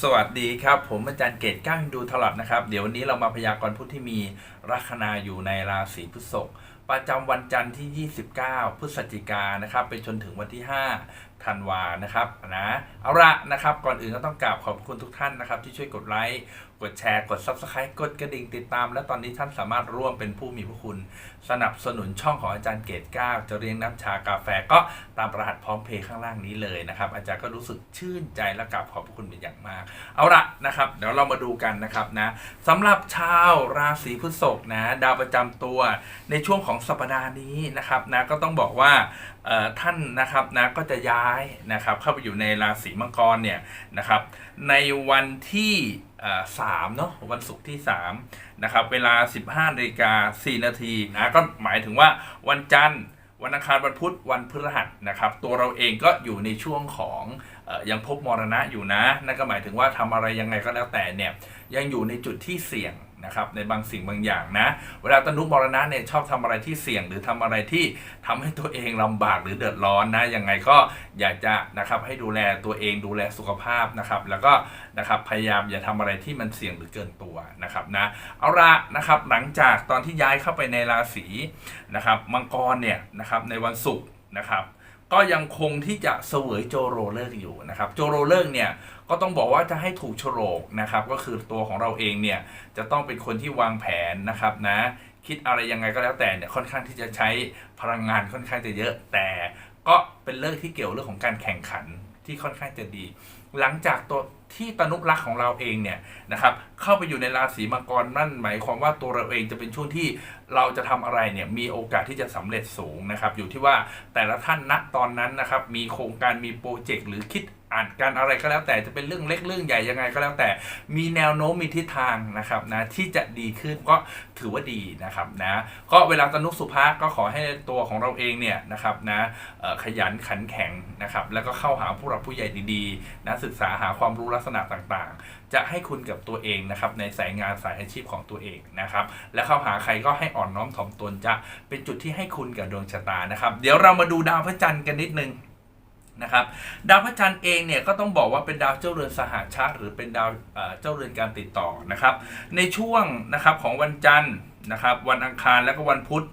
สวัสดีครับ ผมอาจารย์เกตก้างดูตลอดนะครับ เดี๋ยววันนี้เรามาพยากรณ์พุธที่มีลัคนาอยู่ในราศีพฤษภประจำวันจันทร์ที่ 29 พฤศจิกานนะครับ ไปจนถึงวันที่ 5 ธันวานะครับนะเอาละนะครับก่อนอื่นก็ต้องกราบขอบคุณทุกท่านนะครับ ที่ช่วยกดไลค์กดแชร์กด Subscribe กดกระดิ่งติดตาม และตอนนี้ท่านสามารถร่วมเป็นผู้มีพระคุณ สนับสนุนช่องของอาจารย์เกตก้าจะเรียงน้ำชากาแฟก็ตามรหัสพร้อมเพย์ข้างล่างนี้เลยนะครับ อาจารย์ก็รู้สึกชื่นใจและกราบขอบพระคุณเป็นอย่างมาก เอาละนะครับ เดี๋ยวเรามาดูกันนะครับนะสำหรับชาวราศีพฤษภนะดาวประจำตัวในช่วงของสัปดาห์นี้นะครับนะก็ต้องบอกว่า ท่านนะครับนะก็จะย้ายนะครับเข้าไปอยู่ในราศีมังกรเนี่ยนะครับในวันที่สามเนาะวันศุกร์ที่3นะครับเวลา 15นาฬิกา4นาทีนะก็หมายถึงว่าวันจันทร์วันอังคารวันพุธวันพฤหัสนะครับตัวเราเองก็อยู่ในช่วงของอยังพบมรณะอยู่นะนั่นก็หมายถึงว่าทำอะไรยังไงก็แล้วแต่เนี่ยยังอยู่ในจุดที่เสี่ยง นะครับในบางสิ่งบางอย่างนะ เวลาตนุมรณะเนี่ยชอบทำอะไรที่เสี่ยงหรือทำอะไรที่ทำให้ตัวเองลำบากหรือเดือดร้อนนะยังไงก็อยากจะนะครับให้ดูแลตัวเองดูแลสุขภาพนะครับ แล้วก็นะครับพยายามอย่าทำอะไรที่มันเสี่ยงหรือเกินตัวนะครับนะเอาละนะครับหลังจากตอนที่ย้ายเข้าไปในราศีนะครับมังกรเนี่ยนะครับในวันศุกร์นะครับ ก็ยังคงที่จะเสวยโจโรเลิกอยู่นะครับ โจโรเลิกเนี่ยก็ต้องบอกว่าจะให้ถูกโฉลกนะครับ ก็คือตัวของเราเองเนี่ยจะต้องเป็นคนที่วางแผนนะครับนะคิดอะไรยังไงก็แล้วแต่เนี่ยค่อนข้างที่จะใช้พลังงานค่อนข้างจะเยอะแต่ก็เป็นเลิกที่เกี่ยวเรื่องของการแข่งขันที่ค่อนข้างจะดี หลังจากตัวที่ตนุรักษ์ของเราเองเนี่ยนะครับเข้าไปอยู่ในราศีมังกรนั่นหมายความว่าตัวเราเองจะเป็นช่วงที่เราจะทำอะไรเนี่ยมีโอกาสที่จะสำเร็จสูงนะครับอยู่ที่ว่าแต่ละท่านณตอนนั้นนะครับมีโครงการมีโปรเจกต์หรือคิด อ่านการอะไรก็แล้วแต่จะเป็นเรื่องเล็กเรื่องใหญ่ยังไงก็แล้วแต่มีแนวโน้มมีทิศทางนะครับนะที่จะดีขึ้นก็ถือว่าดีนะครับนะก็เวลาตนุสุภาก็ขอให้ตัวของเราเองเนี่ยนะครับนะขยันขันแข็งนะครับแล้วก็เข้าหาผู้หลักผู้ใหญ่ดีๆนะศึกษาหาความรู้ลักษณะต่างๆ จะให้คุณกับตัวเองนะครับในสายงานสายอาชีพของตัวเองนะครับและเข้าหาใครก็ให้อ่อนน้อมถ่อมตนจะเป็นจุดที่ให้คุณกับดวงชะตานะครับ เดี๋ยวเรามาดูดาวพระจันทร์กันนิดนึง นะครับดาวพระจันทร์เองเนี่ยก็ต้องบอกว่าเป็นดาวเจ้าเรือนสหชาติหรือเป็นดาวเจ้าเรือนการติดต่อนะครับ ในช่วงนะครับของวันจันทร์นะครับวันอังคารและก็วันพุธ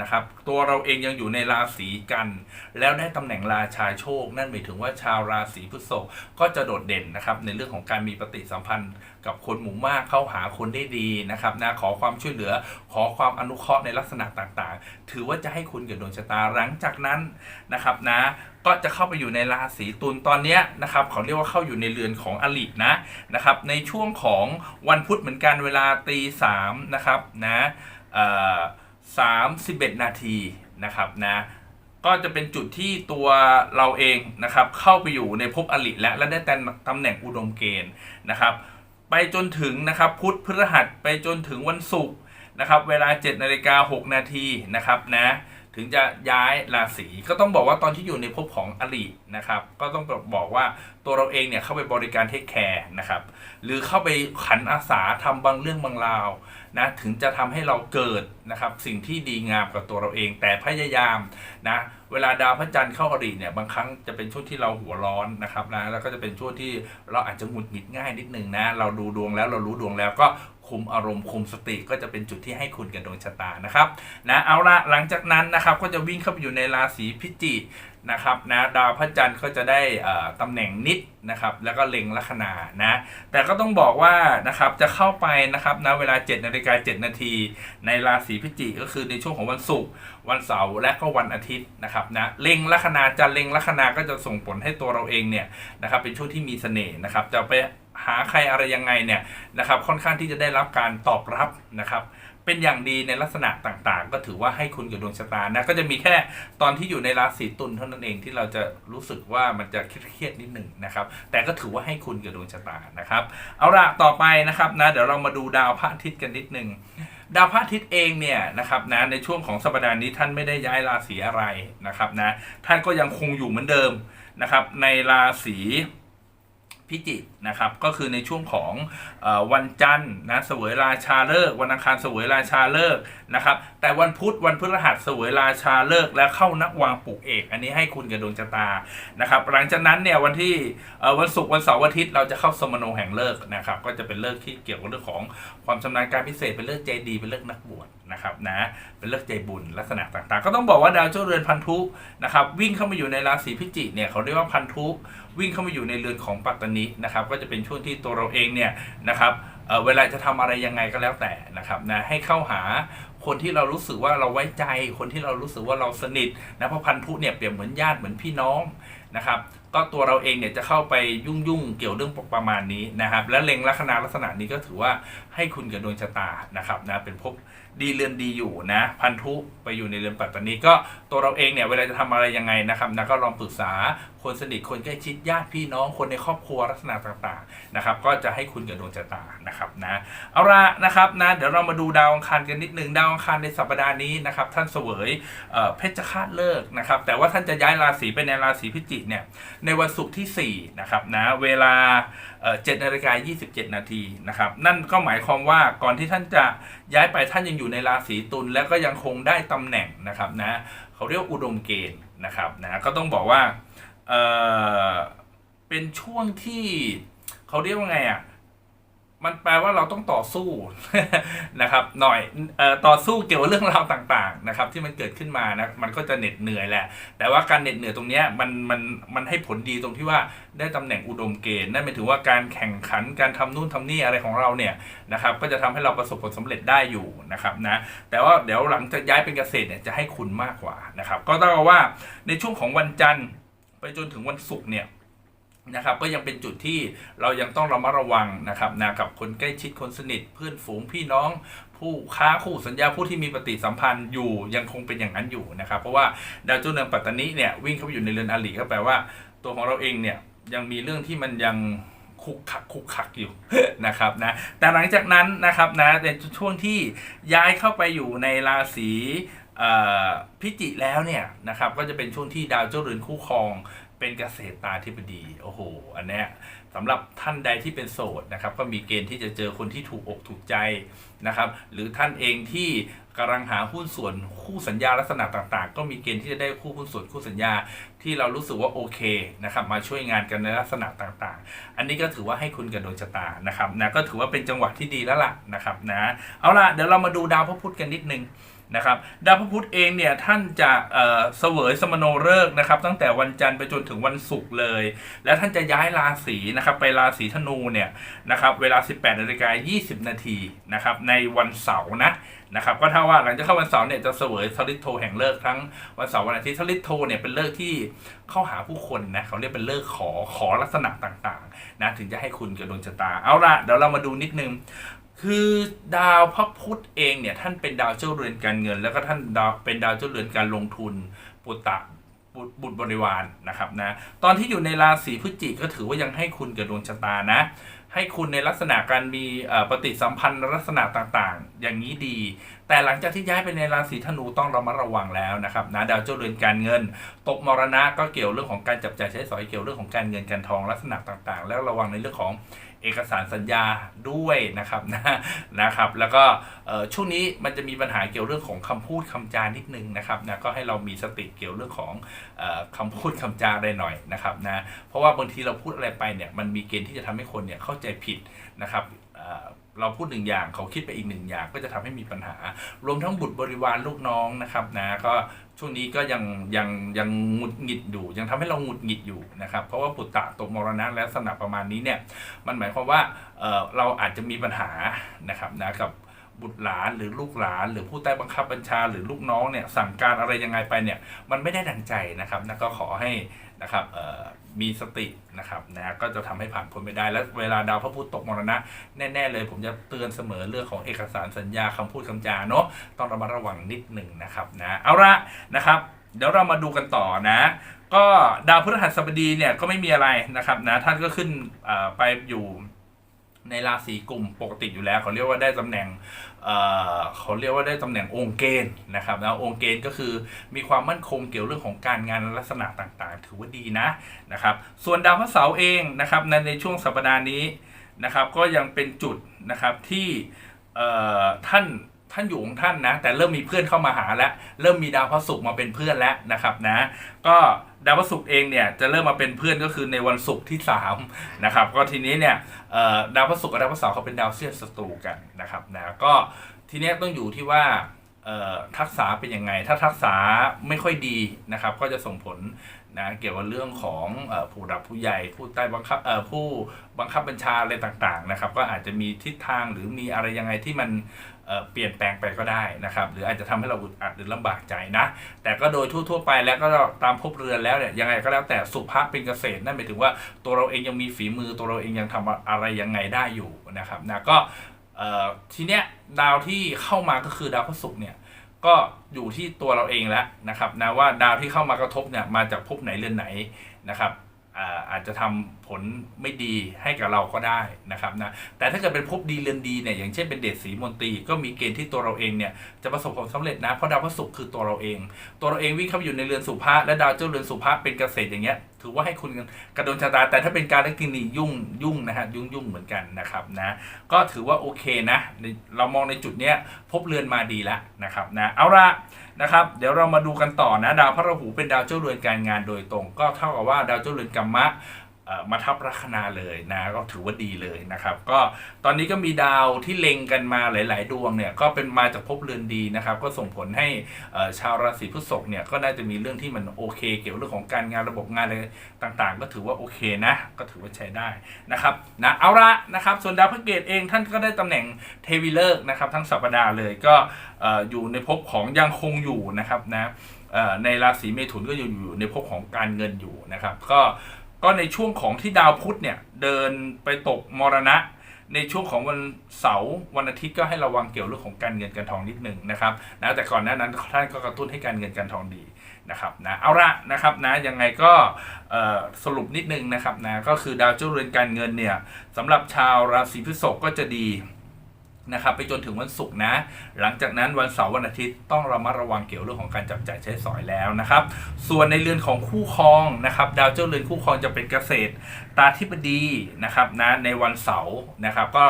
นะครับ ตัวเราเองยังอยู่ในราศีกัน แล้วได้ตำแหน่งราชาโชค นั่นหมายถึงว่าชาวราศีพฤษภก็จะโดดเด่นนะครับในเรื่องของการมีปฏิสัมพันธ์กับคนหมู่มากเข้าหาคนได้ดีนะครับนะขอความช่วยเหลือขอความอนุเคราะห์ในลักษณะต่างๆ ถือว่าจะให้คุณกับดวงชะตาหลังจากนั้นนะครับนะก็จะเข้าไปอยู่ในราศีตุลตอนนี้นะครับเขาเรียกว่าเข้าอยู่ในเรือนของอลินะนะครับในช่วงของวันพุธเหมือนกันเวลาตีสามนะครับนะสามสิบเอ็ ดนาทีนะครับนะก็จะเป็นจุดที่ตัวเราเองนะครับเข้าไปอยู่ในภพอลิแล้วและได้ตำแหน่งอุดมเกณฑ์นะครับ ไปจนถึงนะครับพุธพฤหัสไปจนถึงวันศุกร์นะครับเวลา7นาฬิกา6นาทีนะครับนะถึงจะย้ายราศีก็ต้องบอกว่าตอนที่อยู่ในภพของอลินะครับ ก็ต้องบอกว่าตัวเราเองเนี่ยเข้าไปบริการเทคแคร์นะครับ หรือเข้าไปขันอาสาทำบางเรื่องบางราว นะถึงจะทำให้เราเกิดนะครับสิ่งที่ดีงามกับตัวเราเอง แต่พยายามนะเวลาดาวพระจันทร์เข้าอริเนี่ยบางครั้งจะเป็นช่วงที่เราหัวร้อนนะครับนะแล้วก็จะเป็นช่วงที่เราอาจจะหงุดหงิดง่ายนิดนึงนะเราดูดวงแล้วเรารู้ดวงแล้วก็คุมอารมณ์คุมสติก็จะเป็นจุดที่ให้คุณกับดวงชะตานะครับนะเอาละหลังจากนั้นนะครับก็จะวิ่งเข้าไปอยู่ในราศีพิจิก นะครับนะดาวพระจันทร์ก็จะได้ตำแหน่งนิดนะครับแล้วก็เล็งลัคนานะแต่ก็ต้องบอกว่านะครับจะเข้าไปนะครับนะเวลา7นาฬิกา7นาทีในราศีพิจิกก็คือในช่วงของวันศุกร์วันเสาร์และก็วันอาทิตย์นะครับนะเล็งลัคนาจะเล็งลัคนาก็จะส่งผลให้ตัวเราเองเนี่ยนะครับเป็นช่วงที่มีเสน่ห์นะครับจะไปหาใครอะไรยังไงเนี่ยนะครับค่อนข้างที่จะได้รับการตอบรับนะครับ เป็นอย่างดีในลักษณะต่างๆ ก็ถือว่าให้คุณกับดวงชะตานะ ก็จะมีแค่ตอนที่อยู่ในราศีตุลเท่านั้นเองที่เราจะรู้สึกว่ามันจะเครียดนิดหนึ่งนะครับ แต่ก็ถือว่าให้คุณกับดวงชะตานะครับ เอาละต่อไปนะครับนะเดี๋ยวเรามาดูดาวพระอาทิตย์กันนิดหนึ่งดาวพระอาทิตย์เองเนี่ยนะครับนะในช่วงของสัปดาห์นี้ท่านไม่ได้ย้ายราศีอะไรนะครับนะท่านก็ยังคงอยู่เหมือนเดิมนะครับในราศี พิจิกนะครับก็คือในช่วงของอวันจันทร์นะเสวยราชาเลิกวันอังคารเสวยราชาเลิกนะครับแต่วันพุธวันพฤหัสเสวยราชาเลิกและเข้านักวางปลูกเอก อันนี้ให้คุณกับดวงชะตานะครับหลังจากนั้นเนี่ยวันที่วันศุกร์วันเสาร์วันอาทิตย์เราจะเข้าสมโนแห่งเลิกนะครับก็จะเป็นเลิกที่เกี่ยวกับเรื่องของความชำนาญการพิเศษเป็นเลิกใจดีเป็นเลิกนักบวชนะครับนะเป็นเลิกใจบุญลักษณะต่างๆ ก็ต้องบอกว่าดาวเจ้าเรือนพันธุนะครับวิ่งเข้ามาอยู่ในราศีพิจิกเนี่ยเขาเรียกว่าพันธุ วิ่งเข้ามาอยู่ในเรือนของปัตตานีนะครับก็จะเป็นช่วงที่ตัวเราเองเนี่ยนะครับเเวลาจะทำอะไรยังไงก็แล้วแต่นะครับนะให้เข้าหาคนที่เรารู้สึกว่าเราไว้ใจ คนที่เรารู้สึกว่าเราสนิทนะเพราะพันธุเนี่ยเปรียบเหมือนญาติเหมือนพี่น้องนะครับก็ตัวเราเองเนี่ยจะเข้าไปยุ่งยุ่งเกี่ยวเรื่องประมาณนี้นะครับและเล็งลัคนาลักษณะนี้ก็ถือว่า ให้คุณกับดวงชะตานะครับนะเป็นภพดีเรือนดีอยู่นะพันธุไปอยู่ในเรือนปัตตานีก็ตัวเราเองเนี่ยเวลาจะทำอะไรยังไงนะครับนะก็ลองปรึกษาคนสนิทคนใกล้ชิดญาติพี่น้องคนในครอบครัวลักษณะต่างๆนะครับก็จะให้คุณกับดวงชะตานะครับนะเอาละนะครับนะเดี๋ยวเรามาดูดาวอังคารกันนิดหนึ่งดาวอังคารในสัปดาห์นี้นะครับท่านเสวยเเพชฌฆาตเลิกนะครับแต่ว่าท่านจะย้ายราศีไปในราศีพิจิกเนี่ยในวันศุกร์ที่4นะครับนะเวลา เจ็ดนาฬิกายี่สิบเจ็ดนาทีนะครับ นั่นก็หมายความว่าก่อนที่ท่านจะย้ายไปท่านยังอยู่ในราศีตุลแล้วก็ยังคงได้ตำแหน่งนะครับนะเขาเรียกอุดมเกณฑ์นะครับนะก็ต้องบอกว่าเออเป็นช่วงที่เขาเรียกว่าไงอะ มันแปลว่าเราต้องต่อสู้นะครับ หน่อยออต่อสู้เกี่ยวกับเรื่องราวต่างๆนะครับ ที่มันเกิดขึ้นมานะมันก็จะเหน็ดเหนื่อยแหละ แต่ว่าการเหน็ดเหนื่อยตรงนี้มันมันมันให้ผลดีตรงที่ว่าได้ตำแหน่งอุดมเกณฑ์นั่นหมายถึงว่าการแข่งขันการทำนู่นทำนี่อะไรของเราเนี่ยนะครับ ก็จะทำให้เราประสบผลสำเร็จได้อยู่นะครับนะแต่ว่าเดี๋ยวหลังจากย้ายเป็นเกษตรเนี่ยจะให้คุณมากกว่านะครับ ก็ต้องบอกว่าในช่วงของวันจันทร์ไปจนถึงวันศุกร์เนี่ย นะครับก็ยังเป็นจุดที่เรายังต้องระมัดระวังนะครับนะกับคนใกล้ชิดคนสนิทเพื่อนฝูงพี่น้องผู้ค้าคู่สัญญาผู้ที่มีปฏิสัมพันธ์อยู่ยังคงเป็นอย่างนั้นอยู่นะครับ เพราะว่าดาวเจ้าเรือนปัตตานีเนี่ยวิ่งเข้าไปอยู่ในเรือนอาลีก็แปลว่า ตัวของเราเองเนี่ยยังมีเรื่องที่มันยังคุกคักคุกคักอยู่นะครับนะแต่หลังจากนั้นนะครับนะในช่วงที่ย้ายเข้าไปอยู่ในราศีพิจิแล้วเนี่ยนะครับก็จะเป็นช่วงที่ดาวเจ้าเรือนคู่ครอง เป็นเกษตรตาธิบดี โอ้โห อันเนี้ยสำหรับท่านใดที่เป็นโสดนะครับ ก็มีเกณฑ์ที่จะเจอคนที่ถูกอกถูกใจนะครับ หรือท่านเองที่กำลังหาหุ้นส่วนคู่สัญญาลักษณะต่างๆ ก็มีเกณฑ์ที่จะได้คู่หุ้นส่วนคู่สัญญาที่เรารู้สึกว่าโอเคนะครับ มาช่วยงานกันในลักษณะต่างๆ อันนี้ก็ถือว่าให้คุณกับดวงชะตานะครับนะก็ถือว่าเป็นจังหวะที่ดีแล้วล่ะนะครับนะเอาล่ะเดี๋ยวเรามาดูดาวพระพุธกันนิดนึง นะครับดาวพระพุธเองเนี่ยท่านจะเสวยสมโนฤกษ์นะครับ ตั้งแต่วันจันทร์ไปจนถึงวันศุกร์เลย แล้วท่านจะย้ายราศีนะครับไปราศีธนูเนี่ยนะครับเวลา 18นาฬิกา20 นาทีนะครับในวันเสาร์นะ นะครับก็เท่าว่าหลังจากเข้าวันเสาร์เนี่ยจะเสวยทริตโทแห่งเลิกทั้งวันเสาร์วันอาทิตย์ทริตโทเนี่ยเป็นเลิกที่เข้าหาผู้คนนะเขาเรียกเป็นเลิกขอขอลักษณะต่างๆนะถึงจะให้คุณกับดวงชะตาเอาละเดี๋ยวเรามาดูนิดนึงคือดาวพระพุธเองเนี่ยท่านเป็นดาวเจ้าเรือนการเงิน แล้วก็ท่านดาวเป็นดาวเจ้าเรือนการลงทุนปุตตะบุตรบริวารนะครับนะตอนที่อยู่ในราศีพฤศจิกก็ถือว่ายังให้คุณกับดวงชะตานะ ให้คุณในลักษณะการมีปฏิสัมพันธ์ลักษณะต่างๆ อย่างนี้ดี แต่หลังจากที่ย้ายไปในราศีธนูต้องระมัดระวังแล้วนะครับนะดาวเจ้าเรือนการเงิน ตกมรณะก็เกี่ยวเรื่องของการจับจ่ายใช้สอยเกี่ยวเรื่องของการเงินการทองลักษณะต่างๆ แล้วระวังในเรื่องของ เอกสารสัญญาด้วยนะครับนะนะครับ แล้วก็ช่วงนี้มันจะมีปัญหาเกี่ยวเรื่องของคำพูดคำจานิดนึงนะครับนะก็ให้เรามีสติเกี่ยวเรื่องของอ่อคำพูดคำจาได้หน่อยนะครับนะเพราะว่าบางทีเราพูดอะไรไปเนี่ยมันมีเกณฑ์ที่จะทำให้คนเนี่ยเข้าใจผิดนะครับเอ่อเราพูดหนึ่งอย่างเขาคิดไปอีกหนึ่งอย่างก็จะทำให้มีปัญหารวมทั้งบุตรบริวารลูกน้องนะครับนะก็ ช่วงนี้ก็ยังยังยังหงุดหงิดอยู่ ยังทำให้เราหงุดหงิดอยู่นะครับ เพราะว่าปุตตะตกมรณะและสนับประมาณนี้เนี่ย มันหมายความว่าเเราอาจจะมีปัญหานะครับนะกับบุตรหลานหรือลูกหลาน หรือผู้ใต้บังคับบัญชาหรือลูกน้องเนี่ยสั่งการอะไรยังไงไปเนี่ยมันไม่ได้ดังใจนะครับนะก็ขอให้ นะครับเออมีสตินะครับนะก็จะทำให้ผ่านพ้นไปได้ และเวลาดาวพระพุธตกมรณะแน่ ๆ เลย ผมจะเตือนเสมอเรื่องของเอกสารสัญญาคำพูดคำจาเนาะต้องระมัดระวังนิดหนึ่งนะครับนะเอาละนะครับ เดี๋ยวเรามาดูกันต่อนะ ก็ดาวพฤหัสบดีเนี่ยก็ไม่มีอะไรนะครับนะท่านก็ขึ้นอ่อไปอยู่ในราศีกลุ่มปกติอยู่แล้วเขาเรียกว่าได้ตำแหน่ง เขาเรียกว่าได้ตำแหน่งองค์เกณฑ์นะครับนะองค์เกณฑ์ก็คือมีความมั่นคงเกี่ยวเรื่องของการงานลักษณะต่างๆ ถือว่าดีนะนะครับ ส่วนดาวพระเสาร์เองนะครับในในช่วงสัปดาห์นี้นะครับก็ยังเป็นจุดนะครับที่ท่านท่านอยู่ของท่านนะแต่เริ่มมีเพื่อนเข้ามาหาแล้วเริ่มมีดาวพระศุกร์มาเป็นเพื่อนแล้วนะครับนะก็ ดาวพระศุกร์เองเนี่ยจะเริ่มมาเป็นเพื่อนก็คือในวันศุกร์ที่3นะครับก็ทีนี้เนี่ยดาวพระศุกร์กับดาวพระเสาร์เขาเป็นดาวเสี้ยนศัตรูกันนะครับนะก็ทีนี้ต้องอยู่ที่ว่าทักษะเป็นยังไง ถ้าทักษะไม่ค่อยดีนะครับ ก็จะส่งผล นะเกี่ยวกับเรื่องของอผู้รับผู้ใหญ่ผู้ใต้บังคับผู้บังคับบัญชาอะไรต่างๆนะครับ ก็อาจจะมีทิศทางหรือมีอะไรยังไงที่มันเปลี่ยนแปลงไปก็ได้นะครับ หรืออาจจะทำให้เราอึดอัดหรือลำบากใจนะ แต่ก็โดยทั่วๆไปแล้วก็ตามภพเรือนแล้วเนี่ยยังไงก็แล้วแต่สุภาพเป็นเกษตรนั่นหมายถึงว่าตัวเราเองยังมีฝีมือตัวเราเองยังทำอะไรยังไงได้อยู่นะครับนะก็ทีเนี้ยดาวที่เข้ามาก็คือดาวพฤหัสเนี่ย ก็อยู่ที่ตัวเราเองแล้วนะครับนะว่าดาวที่เข้ามากระทบเนี่ยมาจากภพไหนเรือนไหนนะครับอาอาจจะทำ ผลไม่ดีให้กับเราก็ได้นะครับนะแต่ถ้าเกิดเป็นภพดีเรือนดีเนี่ยอย่างเช่นเป็นเดชสีมนตรีก็มีเกณฑ์ที่ตัวเราเองเนี่ยจะประสบความสำเร็จนะเพราะดาวพฤหัสคือตัวเราเอง ตัวเราเองวิ่งเข้าไปอยู่ในเรือนสุภาและดาวเจ้าเรือนสุภาเป็นเกษตรอย่างเงี้ยถือว่าให้คุณกระโดนชะตา แต่ถ้าเป็นการเล็กกินียุ่งยุ่งนะฮะยุ่งยุ่งเหมือนกันนะครับนะก็ถือว่าโอเคนะเรามองในจุดเนี้ยพบเรือนมาดีแล้วนะครับนะเอาละนะครับเดี๋ยวเรามาดูกันต่อนะดาวพระราหูเป็นดาวเจ้าเรือนการงานโดยตรง ก็เท่ากับว่าดาวเจ้าเรือนกรรมะ มาทับลัคนาเลยนะก็ถือว่าดีเลยนะครับ ก็ตอนนี้ก็มีดาวที่เล็งกันมาหลาย ๆ ดวงเนี่ยก็เป็นมาจากภพเรือนดีนะครับ ก็ส่งผลให้ชาวราศีพฤษภเนี่ยก็น่าจะมีเรื่องที่มันโอเค เกี่ยวเรื่องของการงานระบบงานอะไรต่าง ๆ ก็ถือว่าโอเคนะ ก็ถือว่าใช้ได้นะครับนะเอาละนะครับ ส่วนดาวพฤหัสเองท่านก็ได้ตำแหน่งเทวีเลิกษ์นะครับ ทั้งสัปดาห์เลยก็เอ่อยู่ในภพของยังคงอยู่นะครับนะในราศีเมถุนก็อยู่อยู่ในภพของการเงินอยู่นะครับ ก็ ก็ในช่วงของที่ดาวพุธเนี่ยเดินไปตกมรณะ ในช่วงของวันเสาร์วันอาทิตย์ก็ให้ระวังเกี่ยวเรื่องของการเงินการทองนิดหนึ่งนะครับนะแต่ก่อนหน้านั้นท่านก็กระตุ้นให้การเงินการทองดีนะครับนะเอาละนะครับนะยังไงก็สรุปนิดนึงนะครับนะก็คือดาวเจ้าเรือนการเงินเนี่ยสำหรับชาวราศีพฤษภก็จะดี นะครับไปจนถึงวันศุกร์นะ หลังจากนั้นวันเสาร์วันอาทิตย์ต้องระมัดระวังเกี่ยวเรื่องของการจับจ่ายใช้สอยแล้วนะครับ ส่วนในเรือนของคู่ครองนะครับดาวเจ้าเรือนคู่ครองจะเป็นเกษตร ตาธิบดีนะครับนะในวันเสาร์นะครับก็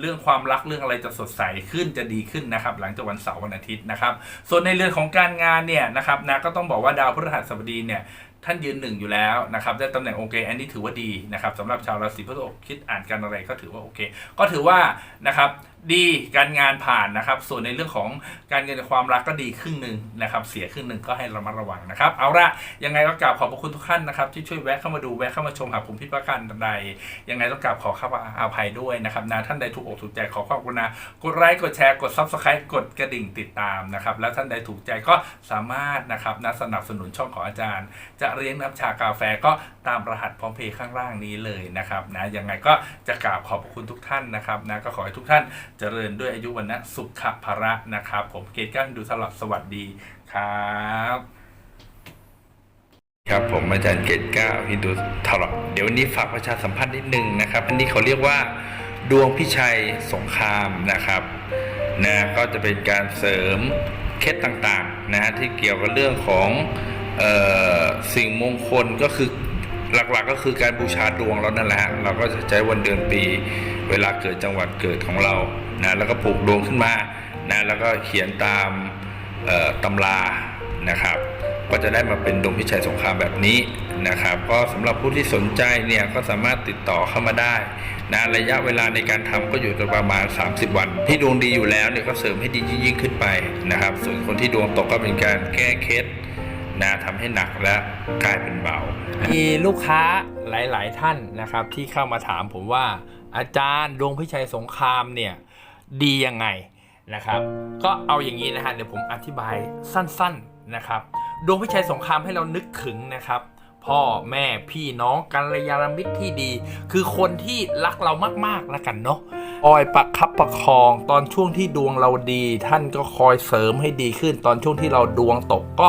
เรื่องความรักเรื่องอะไรจะสดใสขึ้นจะดีขึ้นนะครับ หลังจากวันเสาร์วันอาทิตย์นะครับ ส่วนในเรือนของการงานเนี่ยนะครับนะก็ต้องบอกว่าดาวพฤหัสบดีเนี่ยท่านยืนหนึ่งอยู่แล้วนะครับได้ตำแหน่งโอเคอันนี้ถือว่าดีนะครับสำหรับชาวราศีพฤษภคิดอ่านกันอะไรก็ถือว่าโอเค ก็ถือว่านะครับ ดีการงานผ่านนะครับ ส่วนในเรื่องของการเงินกับความรักก็ดีครึ่งหนึ่งนะครับ เสียครึ่งหนึ่งก็ให้ระมัดระวังนะครับ เอาละยังไงก็กราบขอบพระคุณทุกท่านนะครับ ที่ช่วยแวะเข้ามาดูแวะเข้ามาชมหากผมพิดประการใดยังไงต้องกราบขอข้าอาภัยด้วยนะครับนะท่านใดถูกอกถูกใจขอความกรุณากดไลค์กดแชร์กดซับสไครต์กดกระดิ่งติดตามนะครับ และท่านใดถูกใจก็สามารถนะครับนะสนับสนุนช่องของอาจารย์ จะเลี้ยงน้ำชากาแฟก็ตามรหัสพร้อมเพย์ข้างล่างนี้เลยนะครับนะยังไงก็จะกราบขอบพระคุณทุกท่านนะครับนะก็ขอให้ทุกท่าน เจริญด้วยอายุวันนะสุขภาระนะครับ ผมเกตก้าดูสลับสวัสดีครับครับผมอาจารย์เกตก้าฮินดูทลอเดี๋ยววันนี้ฝากประชาสัมพันธ์นิดนึงนะครับ อันนี้เขาเรียกว่า ดวงพิชัยสงครามนะครับนะก็จะเป็นการเสริมเคล็ดต่างๆนะฮะที่เกี่ยวกับเรื่องของออสิ่งมงคลก็คือ หลักๆก็คือการบูชาดวงเรานั่นแหละฮะเราก็จะใช้วันเดือนปี เวลาเกิดจังหวัดเกิดของเรานะแล้วก็ปลูกดวงขึ้นมานะแล้วก็เขียนตามตำรานะครับ ก็จะได้มาเป็นดวงพิชัยสงครามแบบนี้นะครับ ก็สำหรับผู้ที่สนใจเนี่ยก็สามารถติดต่อเข้ามาได้นะระยะเวลาในการทำก็อยู่ประมาณ 30 วัน ที่ดวงดีอยู่แล้วเนี่ยก็เสริมให้ดียิ่งขึ้นไปนะครับ ส่วนคนที่ดวงตกก็เป็นการแก้เคล็ด นะทำให้หนักและกลายเป็นเบา มีลูกค้าหลาย ๆ ท่านนะครับ ที่เข้ามาถามผมว่า อาจารย์ดวงพิชัยสงครามเนี่ยดียังไงนะครับ ก็เอาอย่างนี้นะฮะเดี๋ยวผมอธิบายสั้น ๆนะครับดวงพิชัยสงครามให้เรานึกถึงนะครับพ่อแม่พี่น้องกัลยาณมิตรที่ดี คือคนที่รักเรามากๆแล้วกันเนาะคอยประคับประคองตอนช่วงที่ดวงเราดี ท่านก็คอยเสริมให้ดีขึ้น ตอนช่วงที่เราดวงตกก็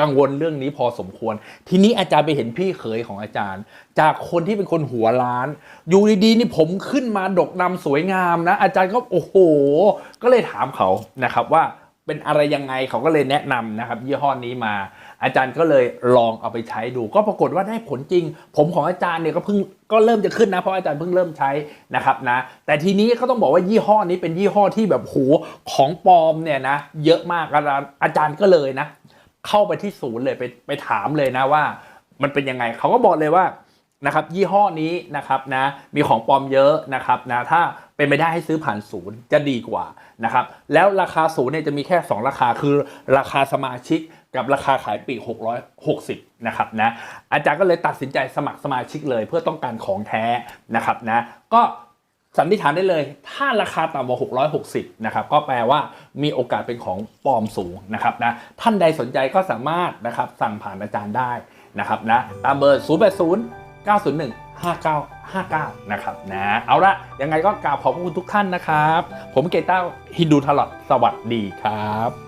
กังวลเรื่องนี้พอสมควร ทีนี้อาจารย์ไปเห็นพี่เขยของอาจารย์ จากคนที่เป็นคนหัวล้าน อยู่ดีๆนี่ผมขึ้นมาดกดำสวยงามนะ อาจารย์ก็โอ้โห ก็เลยถามเขานะครับว่าเป็นอะไรยังไงเขาก็เลยแนะนำนะครับ ยี่ห้อนี้มา อาจารย์ก็เลยลองเอาไปใช้ดู ก็ปรากฏว่าได้ผลจริง ผมของอาจารย์เนี่ยก็เพิ่งก็เริ่มจะขึ้นนะเพราะอาจารย์เพิ่งเริ่มใช้นะครับนะแต่ทีนี้ก็ต้องบอกว่ายี่ห้อนี้เป็นยี่ห้อที่แบบโหของปลอมเนี่ยนะเยอะมากอาจารย์อาจารย์ก็เลยนะ เข้าไปที่ศูนย์เลยไปไปถามเลยนะว่า มันเป็นยังไงเขาก็บอกเลยว่านะครับยี่ห้อนี้นะครับนะมีของปลอมเยอะนะครับนะถ้าเป็นไปได้ให้ซื้อผ่านศูนย์จะดีกว่านะครับแล้วราคาศูนย์เนี่ยจะมีแค่ 2 ราคาคือราคาสมาชิกกับราคาขายปีก660นะครับนะอาจารย์ก็เลยตัดสินใจสมัครสมาชิกเลย เพื่อต้องการของแท้นะครับนะก็ สันนิษฐานได้เลย ถ้าราคาต่ำกว่า 660 นะครับ ก็แปลว่ามีโอกาสเป็นของปลอมสูงนะครับนะ ท่านใดสนใจก็สามารถนะครับสั่งผ่านอาจารย์ได้นะครับนะ ตามเบอร์ 080 901 5959 นะครับนะ เอาละยังไงก็กราบขอบคุณทุกท่านนะครับ ผมเกต้าฮินดูทลอดสวัสดีครับ